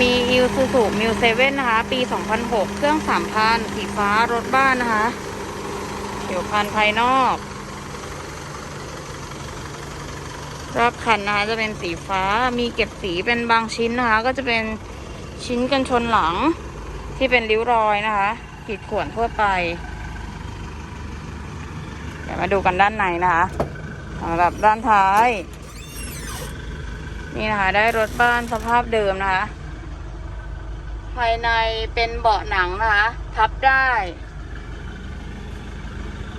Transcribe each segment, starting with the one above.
มีอิวซูซูมิวเซเว่นนะคะ ปี 2006 เครื่อง 3,000 สีฟ้ารถบ้านนะคะผิวพันภายนอก รอบคันนะคะจะเป็นสีฟ้ามีเก็บสีเป็นบางชิ้นนะคะ ก็จะเป็นชิ้นกันชนหลังที่เป็นริ้วรอยนะคะขีดข่วนทั่วไป เดี๋ยวมาดูกันด้านในนะคะสำหรับด้านท้าย นี่นะคะ ได้รถบ้านสภาพเดิมนะคะ ภายในเป็นเบาะหนังนะคะ พับได้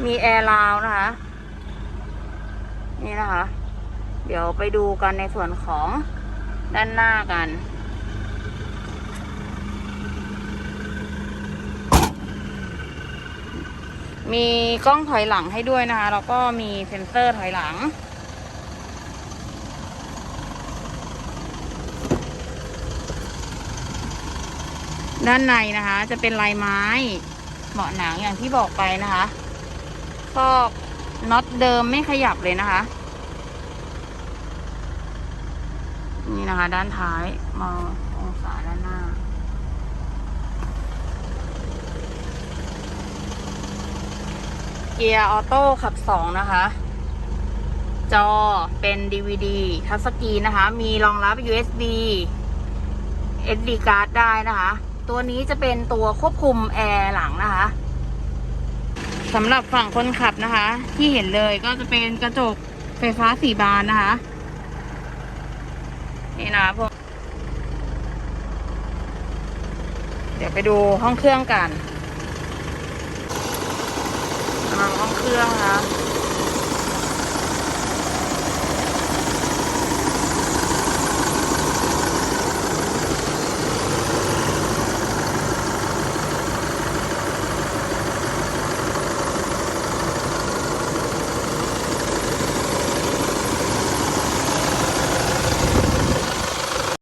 มีแอร์ราวนะคะ นี่นะคะ เดี๋ยวไปดูกันในส่วนของด้านหน้ากันมีกล้องถอยหลังให้ด้วยนะคะ แล้วก็มีเซ็นเซอร์ถอยหลัง ด้านในนะคะ จะเป็นลายไม้เบาะหนังอย่างที่บอกไปนะคะซอกน็อตเดิมไม่ขยับเลยนะคะ นี่นะคะ ด้านท้ายมององศาด้านหน้า เกียร์ออโต้ขับสองนะคะ จอเป็น DVD ทัชสกรีนนะคะ มีรองรับ USB SD card ได้นะคะ ตัวนี้จะเป็นตัวควบคุมแอร์หลังนะคะสำหรับฝั่งคนขับนะคะ ที่เห็นเลยก็จะเป็นกระจกไฟฟ้าสี่บานนะคะ นี่นะพวกเดี๋ยวไปดูห้องเครื่องกันสำหรับห้องเครื่องนะคะ